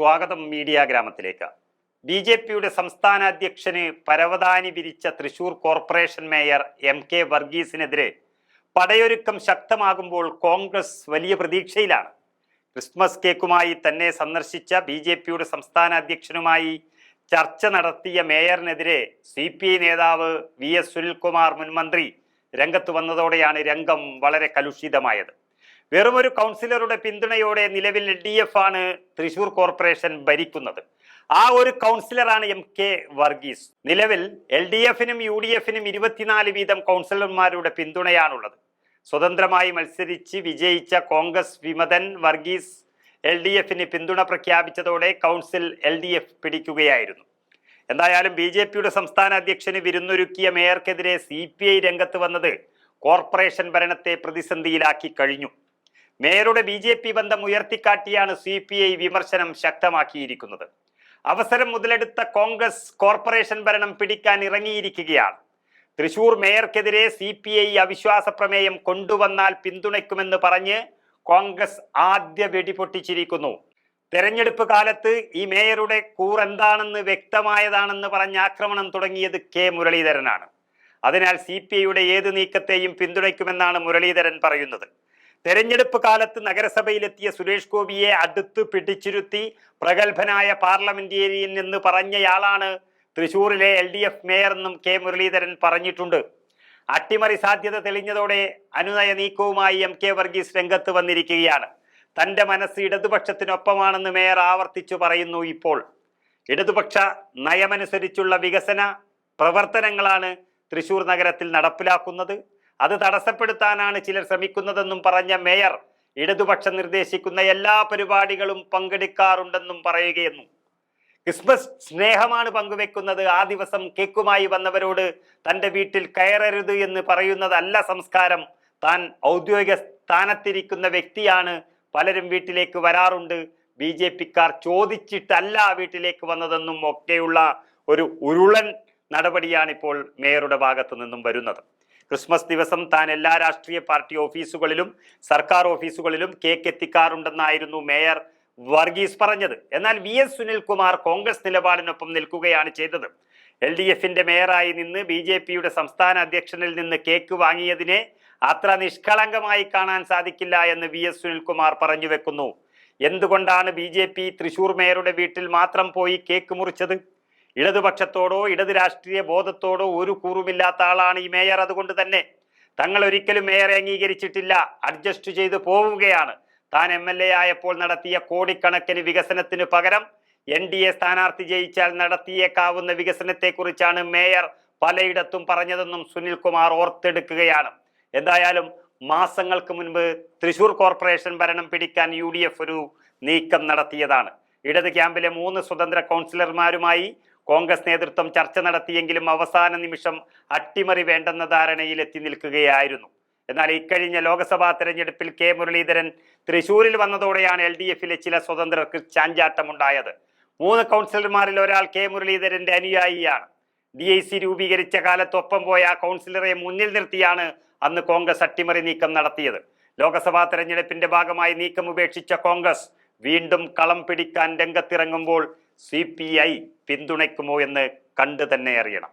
സ്വാഗതം മീഡിയ ഗ്രാമത്തിലേക്ക്. B J പിയുടെ സംസ്ഥാന അധ്യക്ഷന് പരവതാനി വിരിച്ച Thrissur corporation mayor M K വർഗീസിനെതിരെ പടയൊരുക്കം ശക്തമാകുമ്പോൾ കോൺഗ്രസ് വലിയ പ്രതീക്ഷയിലാണ്. ക്രിസ്മസ് കേക്കുമായി തന്നെ സന്ദർശിച്ച ബി ജെ പിയുടെ സംസ്ഥാന അധ്യക്ഷനുമായി ചർച്ച നടത്തിയ മേയറിനെതിരെ സി പി ഐ നേതാവ് വി എസ് സുനിൽകുമാർ മുൻമന്ത്രി രംഗത്ത് വന്നതോടെയാണ് രംഗം വളരെ കലുഷിതമായത്. വെറുമൊരു കൗൺസിലറുടെ പിന്തുണയോടെ നിലവിൽ ഡി എഫ് ആണ് തൃശൂർ കോർപ്പറേഷൻ ഭരിക്കുന്നത്. ആ ഒരു കൗൺസിലറാണ് എം കെ വർഗീസ്. നിലവിൽ എൽ ഡി എഫിനും യു ഡി എഫിനും ഇരുപത്തിനാല് വീതം കൗൺസിലർമാരുടെ പിന്തുണയാണുള്ളത്. സ്വതന്ത്രമായി മത്സരിച്ച് വിജയിച്ച കോൺഗ്രസ് വിമതൻ വർഗീസ് എൽ ഡി എഫിന് പിന്തുണ പ്രഖ്യാപിച്ചതോടെ കൗൺസിൽ എൽ ഡി എഫ് പിടിക്കുകയായിരുന്നു. എന്തായാലും ബി ജെ പിയുടെ സംസ്ഥാന അധ്യക്ഷന് വിരുന്നൊരുക്കിയ മേയർക്കെതിരെ സി പി ഐ രംഗത്ത് വന്നത് കോർപ്പറേഷൻ ഭരണത്തെ പ്രതിസന്ധിയിലാക്കി കഴിഞ്ഞു. മേയറുടെ ബി ജെ പി ബന്ധം ഉയർത്തിക്കാട്ടിയാണ് സി പി ഐ വിമർശനം ശക്തമാക്കിയിരിക്കുന്നത്. അവസരം മുതലെടുത്ത കോൺഗ്രസ് കോർപ്പറേഷൻ ഭരണം പിടിക്കാൻ ഇറങ്ങിയിരിക്കുകയാണ്. തൃശൂർ മേയർക്കെതിരെ സി പി ഐ അവിശ്വാസ പ്രമേയം കൊണ്ടുവന്നാൽ പിന്തുണയ്ക്കുമെന്ന് പറഞ്ഞ് കോൺഗ്രസ് ആദ്യ വെടിപൊട്ടിച്ചിരിക്കുന്നു. തെരഞ്ഞെടുപ്പ് കാലത്ത് ഈ മേയറുടെ കൂറെന്താണെന്ന് വ്യക്തമായതാണെന്ന് പറഞ്ഞ് ആക്രമണം തുടങ്ങിയത് കെ മുരളീധരനാണ്. അതിനാൽ സി പി ഐയുടെ ഏത് നീക്കത്തെയും പിന്തുണയ്ക്കുമെന്നാണ് മുരളീധരൻ പറയുന്നത്. തെരഞ്ഞെടുപ്പ് കാലത്ത് നഗരസഭയിലെത്തിയ സുരേഷ് ഗോപിയെ അടുത്ത് പിടിച്ചിരുത്തി പ്രഗത്ഭനായ പാർലമെന്റേറിയൻ എന്ന് പറഞ്ഞയാളാണ് തൃശൂരിലെ എൽ ഡി എഫ് മേയർ എന്നും കെ മുരളീധരൻ പറഞ്ഞിട്ടുണ്ട്. അട്ടിമറി സാധ്യത തെളിഞ്ഞതോടെ അനുനയ നീക്കവുമായി എം കെ വർഗീസ് രംഗത്ത് വന്നിരിക്കുകയാണ്. തന്റെ മനസ്സ് ഇടതുപക്ഷത്തിനൊപ്പമാണെന്ന് മേയർ ആവർത്തിച്ചു പറയുന്നു ഇപ്പോൾ. ഇടതുപക്ഷ നയമനുസരിച്ചുള്ള വികസന പ്രവർത്തനങ്ങളാണ് തൃശൂർ നഗരത്തിൽ നടപ്പിലാക്കുന്നത്. അത് തടസ്സപ്പെടുത്താനാണ് ചിലർ ശ്രമിക്കുന്നതെന്നും പറഞ്ഞ മേയർ ഇടതുപക്ഷം നിർദ്ദേശിക്കുന്ന എല്ലാ പരിപാടികളും പങ്കെടുക്കാറുണ്ടെന്നും പറയുകയെന്നു. ക്രിസ്മസ് സ്നേഹമാണ് പങ്കുവെക്കുന്നത്. ആ ദിവസം കേക്കുമായി വന്നവരോട് തന്റെ വീട്ടിൽ കയറരുത് എന്ന് പറയുന്നതല്ല സംസ്കാരം. താൻ ഔദ്യോഗിക സ്ഥാനത്തിരിക്കുന്ന വ്യക്തിയാണ്. പലരും വീട്ടിലേക്ക് വരാറുണ്ട്. ബി ജെ പിക്കാർ ചോദിച്ചിട്ടല്ല വീട്ടിലേക്ക് വന്നതെന്നും ഒക്കെയുള്ള ഒരു ഉരുളൻ നടപടിയാണിപ്പോൾ മേയറുടെ ഭാഗത്തു നിന്നും വരുന്നത്. ക്രിസ്മസ് ദിവസം താൻ എല്ലാ രാഷ്ട്രീയ പാർട്ടി ഓഫീസുകളിലും സർക്കാർ ഓഫീസുകളിലും കേക്ക് എത്തിക്കാറുണ്ടെന്നായിരുന്നു മേയർ വർഗീസ് പറഞ്ഞത്. എന്നാൽ വി എസ് സുനിൽകുമാർ കോൺഗ്രസ് നിലപാടിനൊപ്പം നിൽക്കുകയാണ് ചെയ്തത്. എൽ ഡി എഫിന്റെ മേയറായി നിന്ന് ബി ജെ പിയുടെ സംസ്ഥാന അധ്യക്ഷനിൽ നിന്ന് കേക്ക് വാങ്ങിയതിനെ അത്ര നിഷ്കളങ്കമായി കാണാൻ സാധിക്കില്ല എന്ന് വി എസ് സുനിൽകുമാർ പറഞ്ഞു വെക്കുന്നു. എന്തുകൊണ്ടാണ് ബി ജെ പി തൃശൂർ മേയറുടെ വീട്ടിൽ മാത്രം പോയി കേക്ക് മുറിച്ചത്? ഇടതുപക്ഷത്തോടോ ഇടത് രാഷ്ട്രീയ ബോധത്തോടോ ഒരു കൂറുമില്ലാത്ത ആളാണ് ഈ മേയർ. അതുകൊണ്ട് തന്നെ തങ്ങൾ ഒരിക്കലും മേയറെ അംഗീകരിച്ചിട്ടില്ല. അഡ്ജസ്റ്റ് ചെയ്ത് പോവുകയാണ്. താൻ എം എൽ എ ആയപ്പോൾ നടത്തിയ കോടിക്കണക്കിന് വികസനത്തിന് പകരം എൻ ഡി എ സ്ഥാനാർത്ഥി ജയിച്ചാൽ നടത്തിയേക്കാവുന്ന വികസനത്തെക്കുറിച്ചാണ് മേയർ പലയിടത്തും പറഞ്ഞതെന്നും സുനിൽ കുമാർ ഓർത്തെടുക്കുകയാണ്. എന്തായാലും മാസങ്ങൾക്ക് മുൻപ് തൃശൂർ കോർപ്പറേഷൻ ഭരണം പിടിക്കാൻ യു ഒരു നീക്കം നടത്തിയതാണ്. ഇടത് ക്യാമ്പിലെ മൂന്ന് സ്വതന്ത്ര കൗൺസിലർമാരുമായി കോൺഗ്രസ് നേതൃത്വം ചർച്ച നടത്തിയെങ്കിലും അവസാന നിമിഷം അട്ടിമറി വേണ്ടെന്ന ധാരണയിൽ എത്തി നിൽക്കുകയായിരുന്നു. എന്നാൽ ഇക്കഴിഞ്ഞ ലോക്സഭാ തെരഞ്ഞെടുപ്പിൽ കെ മുരളീധരൻ തൃശൂരിൽ വന്നതോടെയാണ് എൽ ഡി എഫിലെ ചില സ്വതന്ത്രർക്ക് ചാഞ്ചാട്ടമുണ്ടായത്. മൂന്ന് കൗൺസിലർമാരിൽ ഒരാൾ കെ മുരളീധരന്റെ അനുയായിയാണ്. ഡി ഐ സി രൂപീകരിച്ച കാലത്തൊപ്പം പോയ കൗൺസിലറെ മുന്നിൽ നിർത്തിയാണ് അന്ന് കോൺഗ്രസ് അട്ടിമറി നീക്കം നടത്തിയത്. ലോക്സഭാ തെരഞ്ഞെടുപ്പിന്റെ ഭാഗമായി നീക്കം ഉപേക്ഷിച്ച കോൺഗ്രസ് വീണ്ടും കളം പിടിക്കാൻ രംഗത്തിറങ്ങുമ്പോൾ സി പി ഐ പിന്തുണയ്ക്കുമോ എന്ന് കണ്ടു തന്നെ അറിയണം.